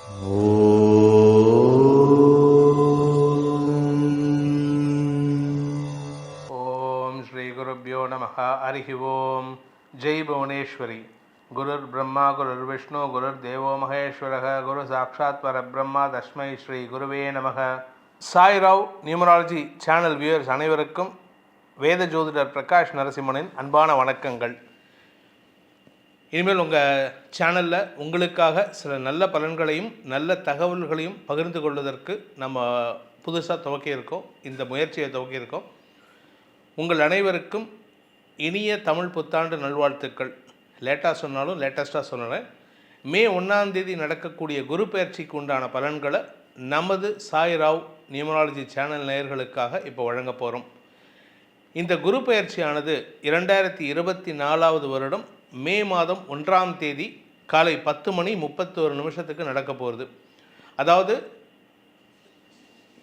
ஓம் ஸ்ரீ குருப்பியோ நம ஹரிஹி ஓம். ஜெய் புவனேஸ்வரி. குருர் பிரம்மா குருர் விஷ்ணு குருர் தேவோ மகேஸ்வரக. குரு சாட்சாத் பரபிரம்மா தஸ்மை ஸ்ரீ குருவே நமக சாய்ராவ் நியூமராலஜி சேனல் வியூவர்ஸ் அனைவருக்கும் வேத ஜோதிடர் பிரகாஷ் நரசிம்மனின் அன்பான வணக்கங்கள். இனிமேல் உங்கள் சேனலில் உங்களுக்காக சில நல்ல பலன்களையும் நல்ல தகவல்களையும் பகிர்ந்து கொள்வதற்கு நம்ம புதுசாக துவக்கியிருக்கோம் இந்த முயற்சியை துவக்கியிருக்கோம் உங்கள் அனைவருக்கும் இனிய தமிழ் புத்தாண்டு நல்வாழ்த்துக்கள். லேட்டாக சொன்னாலும் லேட்டஸ்ட்டாக சொன்னேன் மே ஒன்றாந்தேதி நடக்கக்கூடிய குரு பயிற்சிக்கு உண்டான பலன்களை நமது சாய்ராவ் நியூமராலஜி சேனல் நேயர்களுக்காக இப்போ வழங்க போகிறோம் இந்த குரு பயிற்சியானது இரண்டாயிரத்தி இருபத்தி நாலாவது வருடம் மே மாதம் ஒன்றாம் தேதி காலை பத்து மணி முப்பத்தோரு நிமிஷத்துக்கு நடக்க போகிறது அதாவது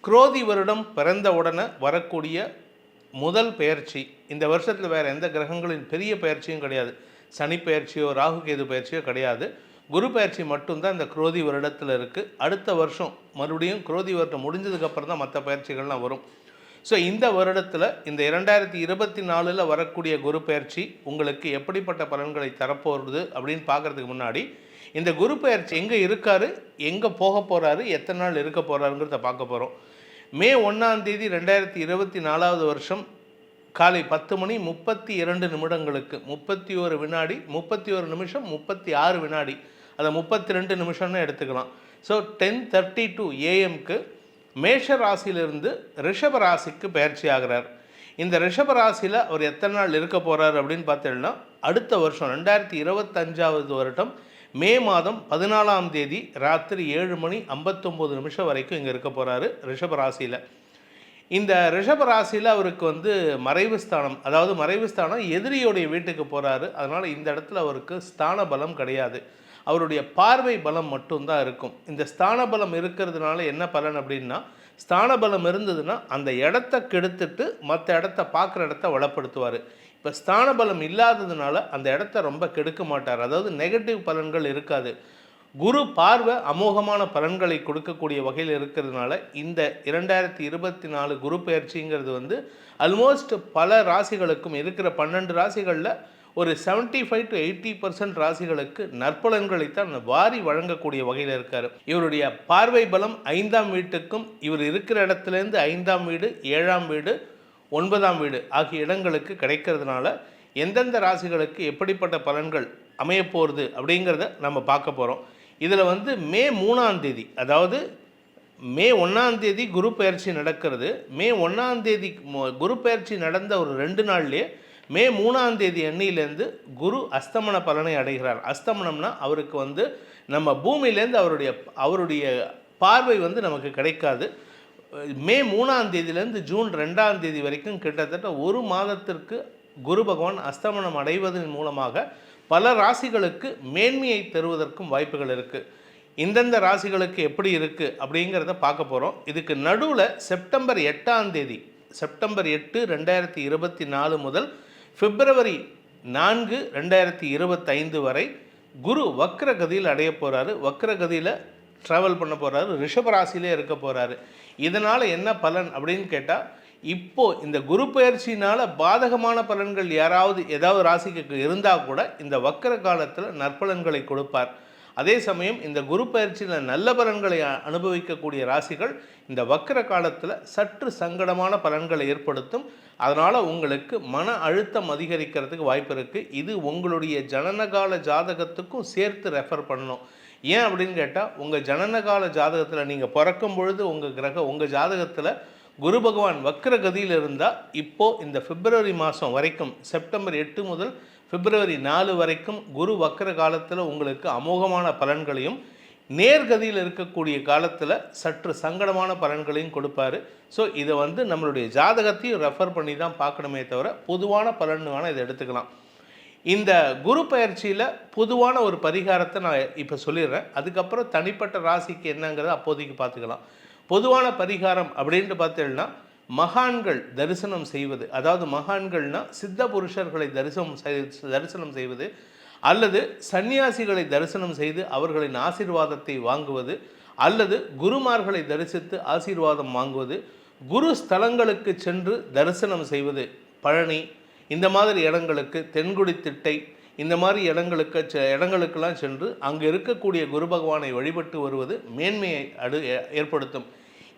குரோதி வருடம் பிறந்த உடனே வரக்கூடிய முதல் பெயர்ச்சி இந்த வருஷத்தில் வேறு எந்த கிரகங்களின் பெரிய பெயர்ச்சியும் கிடையாது. சனி பெயர்ச்சியோ ராகு கேது பயிற்சியோ கிடையாது. குரு பயிற்சி மட்டும்தான் இந்த குரோதி வருடத்தில் இருக்குது அடுத்த வருஷம் மறுபடியும் குரோதி வருடம் முடிஞ்சதுக்கப்புறம் தான் மற்ற பயிற்சிகள்லாம் வரும். ஸோ இந்த வருடத்தில் இந்த இரண்டாயிரத்தி இருபத்தி நாலில் வரக்கூடிய குரு பயிற்சி உங்களுக்கு எப்படிப்பட்ட பலன்களை தரப்போகிறது அப்படின்னு பார்க்குறதுக்கு முன்னாடி இந்த குரு பெயர்ச்சி எங்கே இருக்கார் எங்கே போக போகிறாரு எத்தனை நாள் இருக்க போகிறாருங்கிறத பார்க்க போகிறோம் மே ஒன்றாம் தேதி ரெண்டாயிரத்தி இருபத்தி நாலாவது வருஷம் காலை பத்து மணி முப்பத்தி இரண்டு நிமிடங்களுக்கு முப்பத்தி ஒரு வினாடி முப்பத்தி ஒரு நிமிஷம் முப்பத்தி ஆறு வினாடி அதை முப்பத்தி ரெண்டு நிமிஷம்னு எடுத்துக்கலாம். ஸோ டென் தேர்ட்டி டூ ஏஎம்க்கு மேஷ ராசியிலிருந்து ரிஷப ராசிக்கு பயிற்சி ஆகிறார் இந்த ரிஷப ராசியில் அவர் எத்தனை நாள் இருக்க போகிறார் அப்படின்னு பார்த்தீங்கன்னா அடுத்த வருஷம் ரெண்டாயிரத்தி இருபத்தஞ்சாவது வருடம் மே மாதம் பதினாலாம் தேதி ராத்திரி ஏழு மணி ஐம்பத்தொம்போது நிமிஷம் வரைக்கும் இங்கே இருக்க போகிறாரு ரிஷப ராசியில் இந்த ரிஷப ராசியில் அவருக்கு வந்து மறைவு ஸ்தானம் அதாவது மறைவு ஸ்தானம் எதிரியோடைய வீட்டுக்கு போகிறாரு அதனால் இந்த இடத்துல அவருக்கு ஸ்தான பலம் கிடையாது. அவருடைய பார்வை பலம் மட்டும்தான் இருக்கும். இந்த ஸ்தான பலம் இருக்கிறதுனால என்ன பலன் அப்படின்னா ஸ்தான பலம் இருந்ததுன்னா அந்த இடத்த கெடுத்துட்டு மற்ற இடத்த பார்க்குற இடத்த வளப்படுத்துவார். இப்போ ஸ்தான பலம் இல்லாததுனால அந்த இடத்த ரொம்ப கெடுக்க மாட்டார். அதாவது நெகட்டிவ் பலன்கள் இருக்காது. குரு பார்வை அமோகமான பலன்களை கொடுக்கக்கூடிய வகையில் இருக்கிறதுனால இந்த இரண்டாயிரத்தி இருபத்தி நாலு குரு பயிற்சிங்கிறது வந்து ஆல்மோஸ்ட் பல ராசிகளுக்கும் இருக்கிற பன்னெண்டு ராசிகளில் ஒரு seventy five to eighty percent ராசிகளுக்கு நற்பலன்களைத்தான் வாரி வழங்கக்கூடிய வகையில் இருக்கார். இவருடைய பார்வை பலம் ஐந்தாம் வீட்டுக்கும் இவர் இருக்கிற இடத்துலேருந்து ஐந்தாம் வீடு ஏழாம் வீடு ஒன்பதாம் வீடு ஆகிய இடங்களுக்கு கிடைக்கிறதுனால எந்தெந்த ராசிகளுக்கு எப்படிப்பட்ட பலன்கள் அமையப்போகிறது அப்படிங்கிறத நம்ம பார்க்க போகிறோம் இதில் வந்து மே மூணாம் தேதி அதாவது மே ஒன்றாம் தேதி குரு பயிற்சி நடக்கிறது. மே ஒன்றாம் தேதி குரு பயிற்சி நடந்த ஒரு ரெண்டு நாள்லேயே மே மூணாம் தேதி எண்ணிலேருந்து குரு அஸ்தமன பலனை அடைகிறார். அஸ்தமனம்னா அவருக்கு வந்து நம்ம பூமியிலேருந்து அவருடைய அவருடைய பார்வை வந்து நமக்கு கிடைக்காது. மே மூணாம் தேதியிலேருந்து ஜூன் ரெண்டாம் தேதி வரைக்கும் கிட்டத்தட்ட ஒரு மாதத்திற்கு குரு பகவான் அஸ்தமனம் அடைவதன் மூலமாக பல ராசிகளுக்கு மேன்மையை தருவதற்கும் வாய்ப்புகள் இருக்குது இந்தந்த ராசிகளுக்கு எப்படி இருக்குது அப்படிங்கிறத பார்க்க போகிறோம் இதுக்கு நடுவில் செப்டம்பர் எட்டாம் தேதி செப்டம்பர் எட்டு ரெண்டாயிரத்தி இருபத்தி நாலு முதல் பிப்ரவரி நான்கு ரெண்டாயிரத்தி இருபத்தைந்து வரை குரு வக்ர கதியில் அடைய போகிறாரு வக்ரகதியில் ட்ராவல் பண்ண போகிறாரு ரிஷபராசிலே இருக்க போகிறாரு இதனால் என்ன பலன் அப்படின்னு கேட்டால் இப்போ இந்த குரு பயிற்சியினால் பாதகமான பலன்கள் யாராவது ஏதாவது ராசிக்கு இருந்தால் கூட இந்த வக்கர காலத்தில் நற்பலன்களை கொடுப்பார். அதே சமயம் இந்த குரு பயிற்சியில் நல்ல பலன்களை அனுபவிக்கக்கூடிய ராசிகள் இந்த வக்கர காலத்தில் சற்று சங்கடமான பலன்களை ஏற்படுத்தும். அதனால் உங்களுக்கு மன அழுத்தம் அதிகரிக்கிறதுக்கு வாய்ப்பு இருக்குது இது உங்களுடைய ஜனனகால ஜாதகத்துக்கும் சேர்த்து ரெஃபர் பண்ணணும். ஏன் அப்படின்னு கேட்டால் உங்கள் ஜனனகால ஜாதகத்தில் நீங்கள் பிறக்கும் பொழுது உங்கள் கிரக உங்கள் ஜாதகத்தில் குரு பகவான் வக்ர கதியில் இருந்தால் இப்போது இந்த பிப்ரவரி மாதம் வரைக்கும் செப்டம்பர் எட்டு முதல் பிப்ரவரி நாலு வரைக்கும் குரு வக்கர காலத்தில் உங்களுக்கு அமோகமான பலன்களையும் நேர்கதியில் இருக்கக்கூடிய காலத்தில் சற்று சங்கடமான பலன்களையும் கொடுப்பாரு. ஸோ இதை வந்து நம்மளுடைய ஜாதகத்தையும் ரெஃபர் பண்ணி தான் பார்க்கணுமே தவிர பொதுவான பலன் வேணால் இதை எடுத்துக்கலாம். இந்த குரு பயிற்சியில் பொதுவான ஒரு பரிகாரத்தை நான் இப்போ சொல்லிடுறேன். அதுக்கப்புறம் தனிப்பட்ட ராசிக்கு என்னங்கிறத அப்போதைக்கு பார்த்துக்கலாம். பொதுவான பரிகாரம் அப்படின்ட்டு பார்த்தீங்கன்னா மகான்கள் தரிசனம் செய்வது அதாவது மகான்கள்னா சித்த புருஷர்களை தரிசனம் செய்- தரிசனம் செய்வது அல்லது சன்னியாசிகளை தரிசனம் செய்து அவர்களின் ஆசீர்வாதத்தை வாங்குவது அல்லது குருமார்களை தரிசித்து ஆசீர்வாதம் வாங்குவது குரு ஸ்தலங்களுக்கு சென்று தரிசனம் செய்வது பழனி இந்த மாதிரி இடங்களுக்கு தென்குடி திட்டை இந்த மாதிரி இடங்களுக்கு செ- இடங்களுக்கெல்லாம் சென்று அங்கு இருக்கக்கூடிய குரு பகவானை வழிபட்டு வருவது மேன்மையை அடு ஏ- ஏற்படுத்தும்.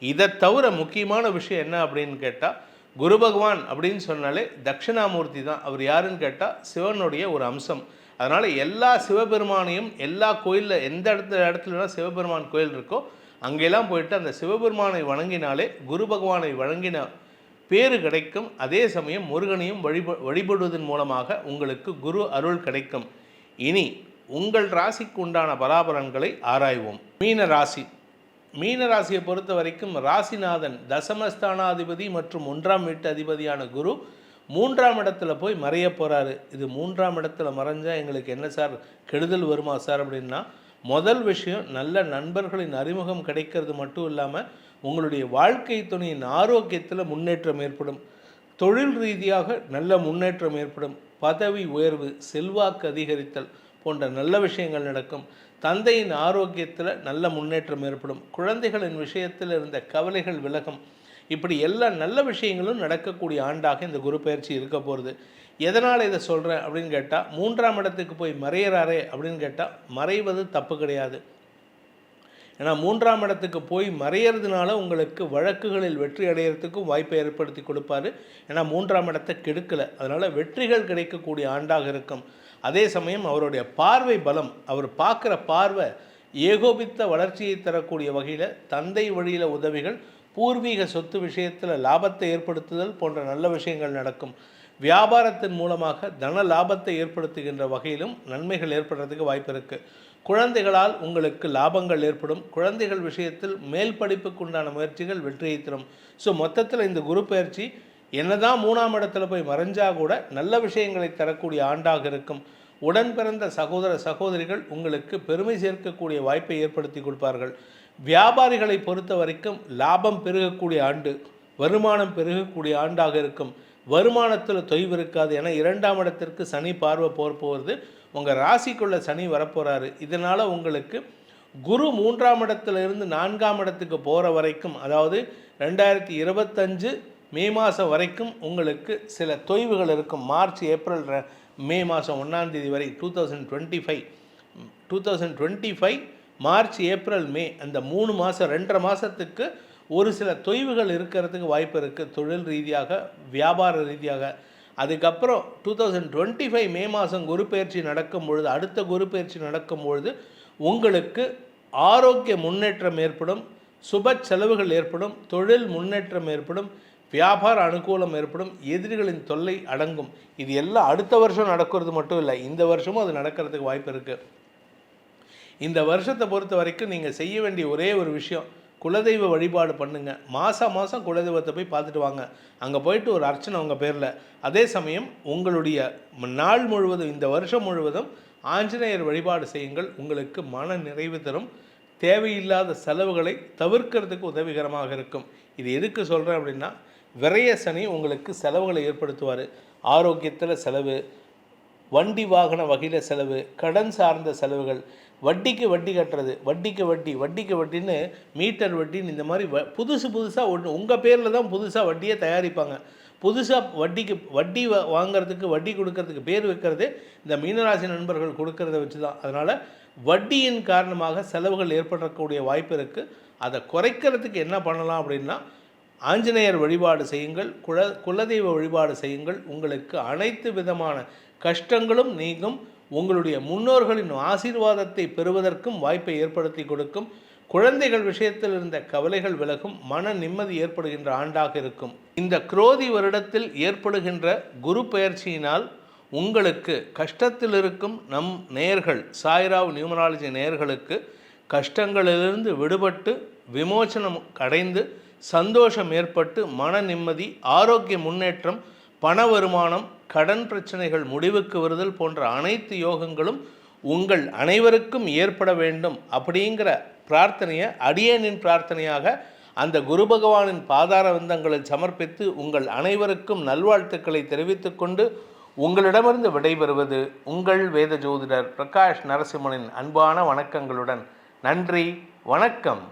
இதை தவிர முக்கியமான விஷயம் என்ன அப்படின்னு கேட்டால் குரு பகவான் அப்படின்னு சொன்னாலே தட்சிணாமூர்த்தி தான். அவர் யாருன்னு கேட்டால் சிவனுடைய ஒரு அம்சம். அதனால் எல்லா சிவபெருமானையும் எல்லா கோயிலில் எந்த இடத்துல இடத்துலலாம் சிவபெருமான் கோயில் இருக்கோ அங்கெல்லாம் போயிட்டு அந்த சிவபெருமானை வணங்கினாலே குரு பகவானை வணங்கின பேறு கிடைக்கும். அதே சமயம் முருகனையும் வழிப வழிபடுவதன் மூலமாக உங்களுக்கு குரு அருள் கிடைக்கும். இனி உங்கள் ராசிக்கு உண்டான பலாபலன்களை ஆராய்வோம். மீன ராசி. மீன ராசியை பொறுத்த வரைக்கும் ராசிநாதன் தசமஸ்தானாதிபதி மற்றும் ஒன்றாம் வீட்டு அதிபதியான குரு மூன்றாம் இடத்துல போய் மறைய போகிறாரு இது மூன்றாம் இடத்துல மறைஞ்சால் எங்களுக்கு என்ன சார் கெடுதல் வருமா சார் அப்படின்னா முதல் விஷயம் நல்ல நண்பர்களின் அறிமுகம் கிடைக்கிறது மட்டும் இல்லாமல் உங்களுடைய வாழ்க்கை துணையின் ஆரோக்கியத்தில் முன்னேற்றம் ஏற்படும். தொழில் ரீதியாக நல்ல முன்னேற்றம் ஏற்படும். பதவி உயர்வு செல்வாக்கு அதிகரித்தல் போன்ற நல்ல விஷயங்கள் நடக்கும். தந்தையின் ஆரோக்கியத்தில் நல்ல முன்னேற்றம் ஏற்படும். குழந்தைகளின் விஷயத்தில் இருந்த கவலைகள் விலகும். இப்படி எல்லா நல்ல விஷயங்களும் நடக்கக்கூடிய ஆண்டாக இந்த குரு பயிற்சி இருக்க போகிறது எதனால் இதை சொல்கிறேன் அப்படின்னு கேட்டால் மூன்றாம் இடத்துக்கு போய் மறையிறாரே அப்படின்னு கேட்டால் மறைவது தப்பு கிடையாது. ஏன்னா மூன்றாம் இடத்துக்கு போய் மறையிறதுனால உங்களுக்கு வழக்குகளில் வெற்றி அடையிறதுக்கும் வாய்ப்பை ஏற்படுத்தி கொடுப்பாரு. ஏன்னா மூன்றாம் இடத்தை கெடுக்கலை. அதனால் வெற்றிகள் கிடைக்கக்கூடிய ஆண்டாக இருக்கும். அதே சமயம் அவருடைய பார்வை பலம் அவர் பார்க்குற பார்வை ஏகோபித்த வளர்ச்சியை தரக்கூடிய வகையில் தந்தை வழியில் உதவிகள் பூர்வீக சொத்து விஷயத்தில் லாபத்தை ஏற்படுத்துதல் போன்ற நல்ல விஷயங்கள் நடக்கும். வியாபாரத்தின் மூலமாக தன லாபத்தை ஏற்படுத்துகின்ற வகையிலும் நன்மைகள் ஏற்படுறதுக்கு வாய்ப்பு இருக்குது குழந்தைகளால் உங்களுக்கு லாபங்கள் ஏற்படும். குழந்தைகள் விஷயத்தில் மேல் படிப்புக்கு உண்டான முயற்சிகள் வெற்றியை தரும். ஸோ மொத்தத்தில் இந்த குரு பயிற்சி என்னதான் மூணாம் இடத்துல போய் மறைஞ்சா கூட நல்ல விஷயங்களை தரக்கூடிய ஆண்டாக இருக்கும். உடன் பிறந்த சகோதர சகோதரிகள் உங்களுக்கு பெருமை சேர்க்கக்கூடிய வாய்ப்பை ஏற்படுத்தி கொடுப்பார்கள். வியாபாரிகளை பொறுத்த வரைக்கும் லாபம் பெருகக்கூடிய ஆண்டு வருமானம் பெருகக்கூடிய ஆண்டாக இருக்கும். வருமானத்தில் தொய்வு இருக்காது. என இரண்டாம் இடத்திற்கு சனி பார்வை போர் போகிறது உங்கள் ராசிக்குள்ள சனி வரப்போகிறாரு இதனால் உங்களுக்கு குரு மூன்றாம் இடத்துல இருந்து நான்காம் இடத்துக்கு போகிற வரைக்கும் அதாவது ரெண்டாயிரத்தி இருபத்தஞ்சு மே மாதம் வரைக்கும் உங்களுக்கு சில தொய்வுகள் இருக்கும். மார்ச் ஏப்ரல் ர- மே மாதம் ஒன்றாந்தேதி வரை two thousand twenty five two thousand twenty five March April May அந்த மூணு மாதம் ரெண்டரை மாதத்துக்கு ஒரு சில தொய்வுகள் இருக்கிறதுக்கு வாய்ப்பு இருக்குது தொழில் ரீதியாக வியாபார ரீதியாக. அதுக்கப்புறம் two thousand twenty five May மாதம் குரு பயிற்சி நடக்கும் பொழுது அடுத்த குரு பயிற்சி நடக்கும் பொழுது உங்களுக்கு ஆரோக்கிய முன்னேற்றம் ஏற்படும் சுப செலவுகள் ஏற்படும் தொழில் முன்னேற்றம் ஏற்படும் வியாபார அனுகூலம் ஏற்படும் எதிரிகளின் தொல்லை அடங்கும். இது எல்லாம் அடுத்த வருஷம் நடக்கிறது மட்டும் இல்லை இந்த வருஷமும் அது நடக்கிறதுக்கு வாய்ப்பு இருக்குது இந்த வருஷத்தை பொறுத்த வரைக்கும் நீங்கள் செய்ய வேண்டிய ஒரே ஒரு விஷயம் குலதெய்வ வழிபாடு பண்ணுங்க. மாதம் மாதம் குலதெய்வத்தை போய் பார்த்துட்டு வாங்க. அங்கே போயிட்டு ஒரு அர்ச்சனை உங்கள் பேரில். அதே சமயம் உங்களுடைய நாள் முழுவதும் இந்த வருஷம் முழுவதும் ஆஞ்சநேயர் வழிபாடு செய்யுங்கள். உங்களுக்கு மன நிறைவு தரும். தேவையில்லாத செலவுகளை தவிர்க்கிறதுக்கு உதவிகரமாக இருக்கும். இது எதுக்கு சொல்கிறேன் அப்படின்னா விரைய சனி உங்களுக்கு செலவுகளை ஏற்படுத்துவார். ஆரோக்கியத்தில் செலவு வண்டி வாகன வகையில் செலவு கடன் சார்ந்த செலவுகள் வட்டிக்கு வட்டி கட்டுறது வட்டிக்கு வட்டி வட்டிக்கு வட்டின்னு மீட்டர் வட்டின்னு இந்த மாதிரி வ புதுசு புதுசாக ஒன்று உங்கள் பேரில் தான் புதுசாக வட்டியே தயாரிப்பாங்க. புதுசாக வட்டிக்கு வட்டி வா- வாங்குறதுக்கு வட்டி கொடுக்கறதுக்கு பேர் வைக்கிறது இந்த மீனராசி நண்பர்கள் கொடுக்கறத வச்சு தான் அதனால் வட்டியின் காரணமாக செலவுகள் ஏற்படக்கூடிய வாய்ப்பு இருக்குது அதை குறைக்கிறதுக்கு என்ன பண்ணலாம் அப்படின்னா ஆஞ்சநேயர் வழிபாடு செய்யுங்கள் குல குலதெய்வ வழிபாடு செய்யுங்கள். உங்களுக்கு அனைத்து விதமான கஷ்டங்களும் நீங்கும். உங்களுடைய முன்னோர்களின் ஆசீர்வாதத்தை பெறுவதற்கும் வாய்ப்பை ஏற்படுத்தி கொடுக்கும். குழந்தைகள் விஷயத்தில் இருந்த கவலைகள் விலகும். மன நிம்மதி ஏற்படுகின்ற ஆண்டாக இருக்கும். இந்த குரோதி வருடத்தில் ஏற்படுகின்ற குரு பெயர்ச்சியினால் உங்களுக்கு கஷ்டத்தில் இருக்கும் நம் நேர்கள் சாய்ராவ் நியூமராலஜி நேயர்களுக்கு கஷ்டங்களிலிருந்து விடுபட்டு விமோசனம் அடைந்து சந்தோஷம் ஏற்பட்டு மன நிம்மதி ஆரோக்கிய முன்னேற்றம் பண வருமானம் கடன் பிரச்சனைகள் முடிவுக்கு வருதல் போன்ற அனைத்து யோகங்களும் உங்கள் அனைவருக்கும் ஏற்பட வேண்டும் அப்படிங்கிற பிரார்த்தனையை அடியேனின் பிரார்த்தனையாக அந்த குரு பகவானின் பாதார வந்தங்களை சமர்ப்பித்து உங்கள் அனைவருக்கும் நல்வாழ்த்துக்களை தெரிவித்துக்கொண்டு உங்களிடமிருந்து விடைபெறுவது உங்கள் வேத ஜோதிடர் பிரகாஷ் நரசிம்மனின் அன்பான வணக்கங்களுடன். நன்றி வணக்கம்.